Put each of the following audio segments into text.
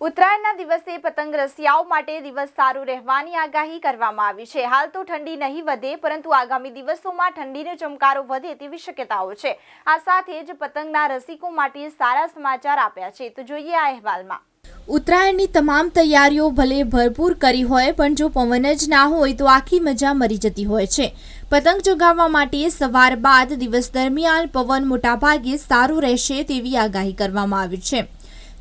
ઉત્તરાયણના દિવસે પતંગ રસિયાઓ માટે દિવસ સારું રહેવાની આગાહી કરવામાં આવી છે. હાલ તો ઠંડી નહીં વધે, પરંતુ આગામી દિવસોમાં ઠંડીનો ચમકારો વધે તેવી શક્યતાઓ છે. આ સાથે જ પતંગના રસિકો માટે સારા સમાચાર આપ્યા છે. તો જોઈએ આ અહેવાલમાં. ઉત્તરાયણની તમામ તૈયારીઓ ભલે ભરપૂર કરી હોય, પણ જો પવન જ ના હોય તો આખી મજા મરી જતી હોય છે. પતંગ ચગાવવા માટે સવાર બાદ દિવસ દરમિયાન પવન મોટાભાગે સારું રહેશે તેવી આગાહી કરવામાં આવી છે.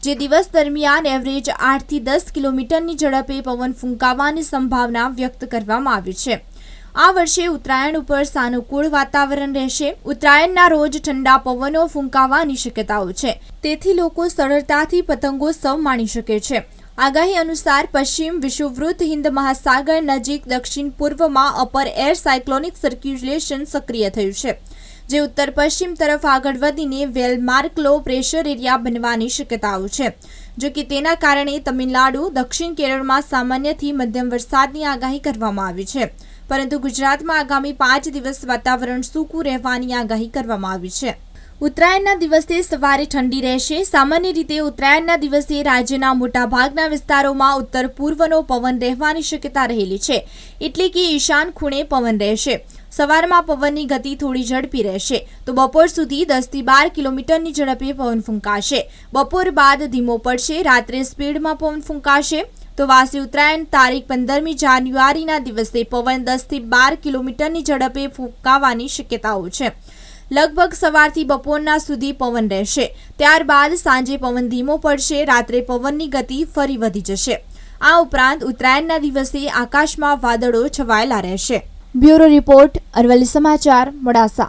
જે દિવસ દરમિયાન એવરેજ આઠથી દસ કિલોમીટરની ઝડપે પવન ફૂંકાવાની સંભાવના વ્યક્ત કરવામાં આવી છે. આ વર્ષે ઉત્તરાયણ ઉપર સાનુકૂળ વાતાવરણ રહેશે. ઉત્તરાયણના રોજ ઠંડા પવનો ફૂંકાવાની શક્યતાઓ છે. તેથી લોકો સરળતાથી પતંગોત્સવ માણી શકે છે. આગાહી અનુસાર પશ્ચિમ વિષુવવૃત્ત હિન્દ મહાસાગર નજીક દક્ષિણ પૂર્વમાં અપર એર સાયક્લોનિક સર્ક્યુલેશન સક્રિય થયું છે. જે ઉત્તર પશ્ચિમ તરફ આગળ વધીને વેલમાર્ક લો પ્રેશર એરિયા બનવાની શક્યતાઓ છે. જો કે તેના કારણે તમિલનાડુ, દક્ષિણ કેરળમાં સામાન્યથી મધ્યમ વરસાદની આગાહી કરવામાં આવી છે. પરંતુ ગુજરાતમાં આગામી પાંચ દિવસ વાતાવરણ સૂકું રહેવાની આગાહી કરવામાં આવી છે. ઉત્તરાયણના દિવસે સવારે ઠંડી રહેશે. સામાન્ય રીતે ઉત્તરાયણના દિવસે રાજ્યના મોટાભાગના વિસ્તારોમાં ઉત્તર પૂર્વનો પવન રહેવાની શક્યતા રહેલી છે. એટલે કે ઈશાન ખૂણે પવન રહેશે. સવારમાં પવનની ગતિ થોડી ઝડપી રહેશે. તો બપોર સુધી દસથી બાર કિલોમીટરની ઝડપે પવન ફૂંકાશે. બપોર બાદ ધીમો પડશે. રાત્રે સ્પીડમાં પવન ફૂંકાશે. તો વાસી ઉત્તરાયણ તારીખ પંદરમી જાન્યુઆરીના દિવસે પવન દસથી બાર કિલોમીટરની ઝડપે ફૂંકાવાની શક્યતાઓ છે. લગભગ સવારથી બપોરના સુધી પવન રહેશે. ત્યારબાદ સાંજે પવન ધીમો પડશે, રાત્રે પવનની ગતિ ફરી વધી જશે. આ ઉપરાંત ઉત્તરાયણના દિવસે આકાશમાં વાદળો છવાયેલા રહેશે. બ્યુરો રિપોર્ટ અરવલ્લી સમાચાર, મોડાસા.